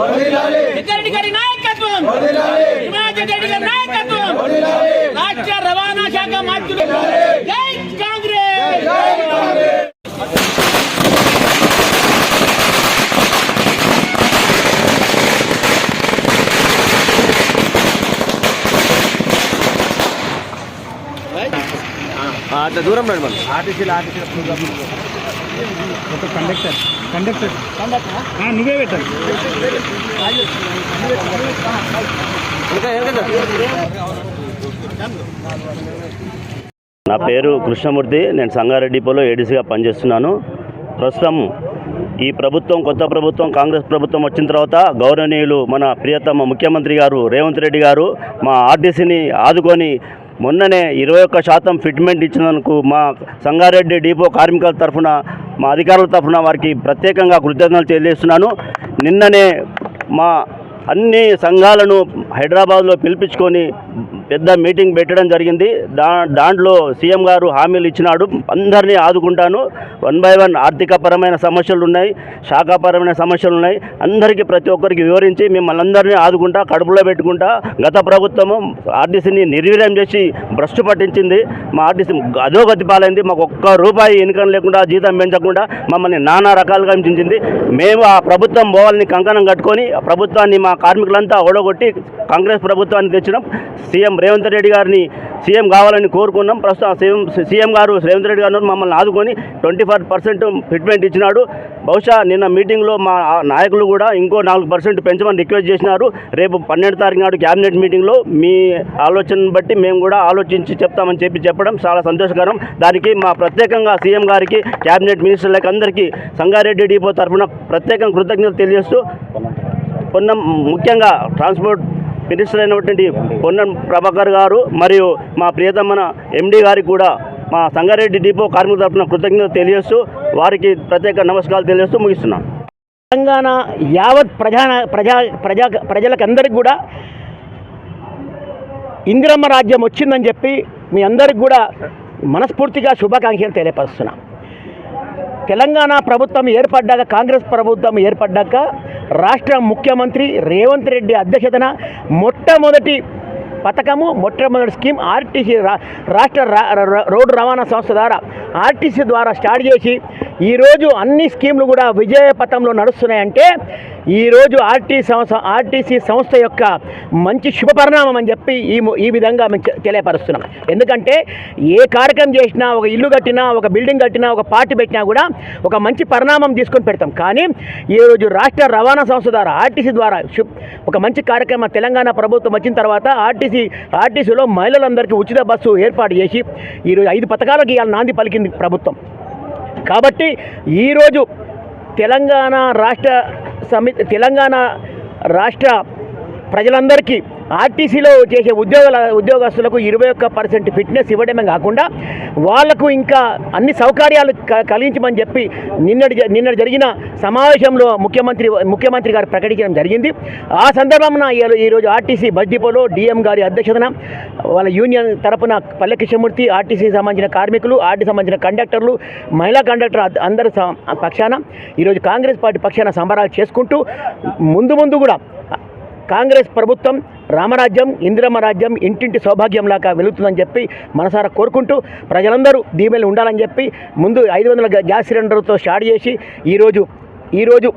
జగ్గారెడ్డి గారి నాయకత్వం. హిమాచల్ రెడ్డి గారి నాయకత్వం. రాష్ట్ర రవాణా శాఖ మంత్రులు. జై కాంగ్రెస్. అట్లా దూరం రండి మనం ఆర్టీసీలు ఆర్టీసీ ఒక కండక్టర్ కండక్టర్ నువ్వే పెట్టాలి. నా పేరు కృష్ణమూర్తి. నేను సంగారెడ్డి డిపోలో ఏడీసీగా పనిచేస్తున్నాను. ప్రస్తుతం ఈ ప్రభుత్వం కొత్త ప్రభుత్వం కాంగ్రెస్ ప్రభుత్వం వచ్చిన తర్వాత గౌరవనీయులు మన ప్రియతమ ముఖ్యమంత్రి గారు రేవంత్ రెడ్డి గారు మా ఆర్టీసీని ఆదుకొని మొన్ననే ఇరవై ఒక్క శాతం ఫిట్మెంట్ ఇచ్చినందుకు మా సంగారెడ్డి డిపో కార్మికుల తరఫున మా అధికారుల తరఫున వారికి ప్రత్యేకంగా కృతజ్ఞతలు తెలియజేస్తున్నాను. నిన్ననే మా అన్ని సంఘాలను హైదరాబాద్లో పిలిపించుకొని పెద్ద మీటింగ్ పెట్టడం జరిగింది. దా దాంట్లో సీఎం గారు హామీలు ఇచ్చినాడు. అందరినీ ఆదుకుంటాను. వన్ బై వన్ ఆర్థికపరమైన సమస్యలు ఉన్నాయి. శాఖాపరమైన సమస్యలు ఉన్నాయి. అందరికీ ప్రతి ఒక్కరికి వివరించి మిమ్మల్ని అందరినీ ఆదుకుంటా కడుపులో పెట్టుకుంటా గత ప్రభుత్వము ఆర్టీసీని నిర్వీర్యం చేసి భ్రష్టు పట్టించింది. మా ఆర్టీసీ అధోగతి పాలైంది. మాకు ఒక్క రూపాయి ఇన్కమ్ లేకుండా జీతం పెంచకుండా మమ్మల్ని నానా రకాలుగా హింసించింది. మేము ఆ ప్రభుత్వం పోవాలని కంకణం కట్టుకొని ప్రభుత్వాన్ని మా కార్మికులంతా ఓడగొట్టి కాంగ్రెస్ ప్రభుత్వాన్ని తెచ్చినాం. సీఎం రేవంత్ రెడ్డి గారిని సీఎం కావాలని కోరుకున్నాం. ప్రస్తుతం సీఎం సీఎం గారు రేవంత్ రెడ్డి గారు మమ్మల్ని ఆదుకొని ట్వంటీ ఫైవ్ పర్సెంట్ ఫిట్మెంట్ ఇచ్చినాడు. బహుశా నిన్న మీటింగ్లో మా నాయకులు కూడా ఇంకో నాలుగు పర్సెంట్ పెంచమని రిక్వెస్ట్ చేసినారు. రేపు పన్నెండు తారీఖు నాడు క్యాబినెట్ మీటింగ్లో మీ ఆలోచనను బట్టి మేము కూడా ఆలోచించి చెప్తామని చెప్పి చెప్పడం చాలా సంతోషకరం. దానికి మా ప్రత్యేకంగా సీఎం గారికి క్యాబినెట్ మినిస్టర్లకు అందరికీ సంగారెడ్డి డిపో తరఫున ప్రత్యేకంగా కృతజ్ఞతలు తెలియజేస్తూ పొన్నం ముఖ్యంగా ట్రాన్స్పోర్ట్ మినిస్టర్ అయినటువంటి పొన్నం ప్రభాకర్ గారు మరియు మా ప్రియతమ్మన ఎండీ గారికి కూడా మా సంగారెడ్డి డిపో కార్మికుల తరఫున కృతజ్ఞతలు తెలియజేస్తూ వారికి ప్రత్యేక నమస్కారాలు తెలియజేస్తూ ముగిస్తున్నాను తెలంగాణ యావత్ ప్రజా ప్రజా ప్రజా ప్రజలకందరికి కూడా ఇందిరమ్మ రాజ్యం వచ్చిందని చెప్పి మీ అందరికి కూడా మనస్ఫూర్తిగా శుభాకాంక్షలు తెలియపరుస్తున్నాం. తెలంగాణ ప్రభుత్వం ఏర్పడ్డాక కాంగ్రెస్ ప్రభుత్వం ఏర్పడ్డాక రాష్ట్ర ముఖ్యమంత్రి రేవంత్ రెడ్డి అధ్యక్షతన మొట్టమొదటి పథకము మొట్టమొదటి స్కీమ్ ఆర్టీసీ రాష్ట్ర రోడ్డు రవాణా సంస్థ ద్వారా ఆర్టీసీ ద్వారా స్టార్ట్ చేసి ఈరోజు అన్ని స్కీమ్లు కూడా విజయపథంలో నడుస్తున్నాయంటే ఈరోజు ఆర్టీ సంస్థ ఆర్టీసీ సంస్థ యొక్క మంచి శుభపరిణామం అని చెప్పి ఈ ఈ విధంగా మేము తెలియపరుస్తున్నాం. ఎందుకంటే ఏ కార్యక్రమం చేసినా ఒక ఇల్లు కట్టినా ఒక బిల్డింగ్ కట్టినా ఒక పార్టీ పెట్టినా కూడా ఒక మంచి పరిణామం తీసుకొని పెడతాం. కానీ ఈరోజు రాష్ట్ర రవాణా సంస్థ ద్వారా ఆర్టీసీ ద్వారా ఒక మంచి కార్యక్రమం తెలంగాణ ప్రభుత్వం వచ్చిన తర్వాత ఆర్టీసీ ఆర్టీసీలో మహిళలందరికీ ఉచిత బస్సు ఏర్పాటు చేసి ఈరోజు ఐదు పథకాలకు ఇవాళ నాంది పలికింది ప్రభుత్వం. కాబట్టి ఈరోజు తెలంగాణ రాష్ట్ర సమితి తెలంగాణ రాష్ట్ర ప్రజలందరికీ ఆర్టీసీలో చేసే ఉద్యోగాల ఉద్యోగస్తులకు ఇరవై ఒక్క పర్సెంట్ ఫిట్నెస్ ఇవ్వడమే కాకుండా వాళ్ళకు ఇంకా అన్ని సౌకర్యాలు క- కలిగించమని చెప్పి నిన్నటి జ- నిన్నటి జరిగిన సమావేశంలో ముఖ్యమంత్రి ముఖ్యమంత్రి గారు ప్రకటించడం జరిగింది. ఆ సందర్భంన ఈరోజు ఆర్టీసీ బస్ డిపోలో డిఎం గారి అధ్యక్షతన వాళ్ళ యూనియన్ తరపున పల్లె కృష్ణమూర్తి ఆర్టీసీకి సంబంధించిన కార్మికులు ఆర్టీ సంబంధించిన కండక్టర్లు మహిళా కండక్టర్ అందరి పక్షాన ఈరోజు కాంగ్రెస్ పార్టీ పక్షాన సంబరాలు చేసుకుంటూ ముందు ముందు కూడా కాంగ్రెస్ ప్రభుత్వం రామరాజ్యం ఇందిరమ్మ రాజ్యం ఇంటింటి సౌభాగ్యంలాగా వెలుగుతుందని చెప్పి మనసారా కోరుకుంటూ ప్రజలందరూ దీవెనలు ఉండాలని చెప్పి ముందు ఐదు వందల గ్యాస్ సిలిండర్తో స్టార్ట్ చేసి ఈరోజు ఈరోజు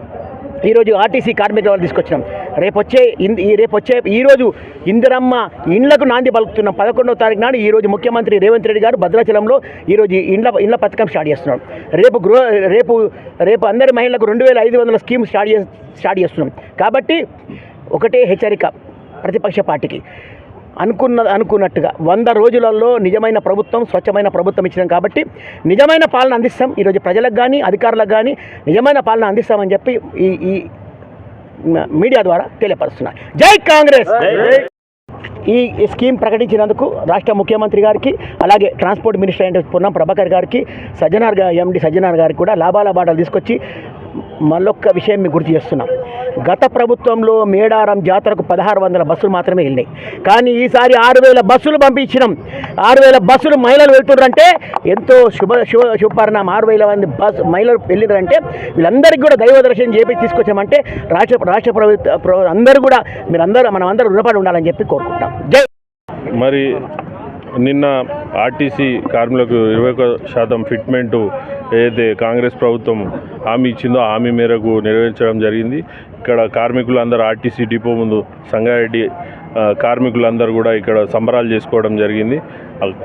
ఈరోజు ఆర్టీసీ కార్మికుల వాళ్ళు తీసుకొచ్చినాం. రేపు వచ్చే ఈ రేపు వచ్చే ఈరోజు ఇందిరమ్మ ఇండ్లకు నాంది పలుకుతున్న. పదకొండవ తారీఖు నాడు ఈరోజు ముఖ్యమంత్రి రేవంత్ రెడ్డి గారు భద్రాచలంలో ఈరోజు ఇండ్ల ఇండ్ల పథకం స్టార్ట్ చేస్తున్నాం. రేపు గృహ రేపు రేపు అందరి మహిళలకు రెండు వేల ఐదు వందల స్కీమ్ స్టార్ట్ చే స్టార్ట్ చేస్తున్నాం. కాబట్టి ఒకటే హెచ్చరిక ప్రతిపక్ష పార్టీకి. అనుకున్న అనుకున్నట్టుగా వంద రోజులలో నిజమైన ప్రభుత్వం స్వచ్ఛమైన ప్రభుత్వం ఇచ్చినాం కాబట్టి నిజమైన పాలన అందిస్తాం. ఈరోజు ప్రజలకు కానీ అధికారులకు కానీ నిజమైన పాలన అందిస్తామని చెప్పి ఈ ఈ మీడియా ద్వారా తెలియపరుస్తున్నారు జై కాంగ్రెస్! ఈ స్కీమ్ ప్రకటించినందుకు రాష్ట్ర ముఖ్యమంత్రి గారికి అలాగే ట్రాన్స్పోర్ట్ మినిస్టర్ అయిన పొన్నం ప్రభాకర్ గారికి సజ్జనార్ ఎండి సజ్జనార్ గారికి కూడా లాభాల బాటలు తీసుకొచ్చి మళ్ళొక్క విషయం మీకు గుర్తు చేస్తున్నాం. గత ప్రభుత్వంలో మేడారం జాతరకు పదహారు వందల బస్సులు మాత్రమే వెళ్ళినాయి. కానీ ఈసారి ఆరు వేల బస్సులు పంపించినాం. ఆరు వేల బస్సులు మహిళలు వెళ్తున్నారంటే ఎంతో శుభ శుభ శుభపరిణామం. ఆరు వేల మంది బస్ మహిళలు వెళ్ళినారంటే వీళ్ళందరికీ కూడా దైవ దర్శనం చేపి తీసుకొచ్చామంటే రాష్ట్ర రాష్ట్ర ప్రభుత్వ అందరూ కూడా మీరందరూ మనం అందరూ రుణపడి ఉండాలని చెప్పి కోరుకుంటాం జై మరి నిన్న ఆర్టీసీ కార్మికులకు ఇరవై ఒక శాతం ఫిట్మెంటు ఏదైతే కాంగ్రెస్ ప్రభుత్వం హామీ ఇచ్చిందో హామీ మేరకు నెరవేర్చడం జరిగింది. ఇక్కడ కార్మికులందరూ ఆర్టీసీ డిపో ముందు సంగారెడ్డి కార్మికులందరూ కూడా ఇక్కడ సంబరాలు చేసుకోవడం జరిగింది.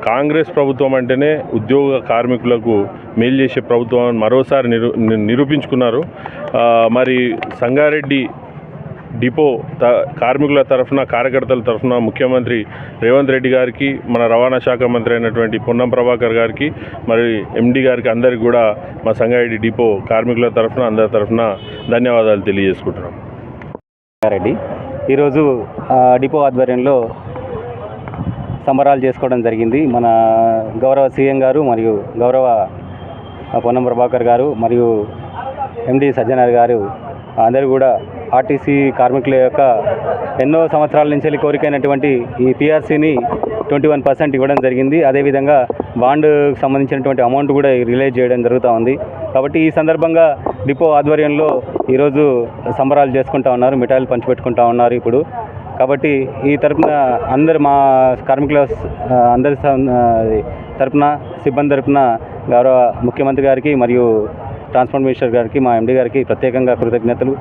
కాంగ్రెస్ ప్రభుత్వం అంటేనే ఉద్యోగ కార్మికులకు మేలు చేసే ప్రభుత్వం మరోసారి నిరూ నిరూపించుకున్నారు. మరి సంగారెడ్డి డిపో త కార్మికుల తరఫున కార్యకర్తల తరఫున ముఖ్యమంత్రి రేవంత్ రెడ్డి గారికి మన రవాణా శాఖ మంత్రి అయినటువంటి పొన్నం ప్రభాకర్ గారికి మరి ఎండి గారికి అందరికి కూడా మా సంగారెడ్డి డిపో కార్మికుల తరఫున అందరి తరఫున ధన్యవాదాలు తెలియజేసుకుంటున్నాం. రెడ్డి ఈరోజు డిపో ఆధ్వర్యంలో సంబరాలు చేసుకోవడం జరిగింది. మన గౌరవ సీఎం గారు మరియు గౌరవ పొన్నం ప్రభాకర్ గారు మరియు ఎండి సజ్జనార్ గారు అందరూ కూడా ఆర్టీసీ కార్మికుల యొక్క ఎన్నో సంవత్సరాల నుంచి వెళ్ళి కోరికైనటువంటి ఈ పిఆర్సీని ట్వంటీ వన్ పర్సెంట్ ఇవ్వడం జరిగింది. అదేవిధంగా బాండ్ సంబంధించినటువంటి అమౌంట్ కూడా రిలీజ్ చేయడం జరుగుతూ ఉంది. కాబట్టి ఈ సందర్భంగా డిపో ఆధ్వర్యంలో ఈరోజు సంబరాలు చేసుకుంటా ఉన్నారు మిఠాయిలు పంచిపెట్టుకుంటా ఉన్నారు ఇప్పుడు. కాబట్టి ఈ తరపున అందరు మా కార్మికుల అందరి తరపున సిబ్బంది తరపున గౌరవ ముఖ్యమంత్రి గారికి మరియు ట్రాన్స్పోర్ట్ మినిస్టర్ గారికి మా ఎండి గారికి ప్రత్యేకంగా కృతజ్ఞతలు.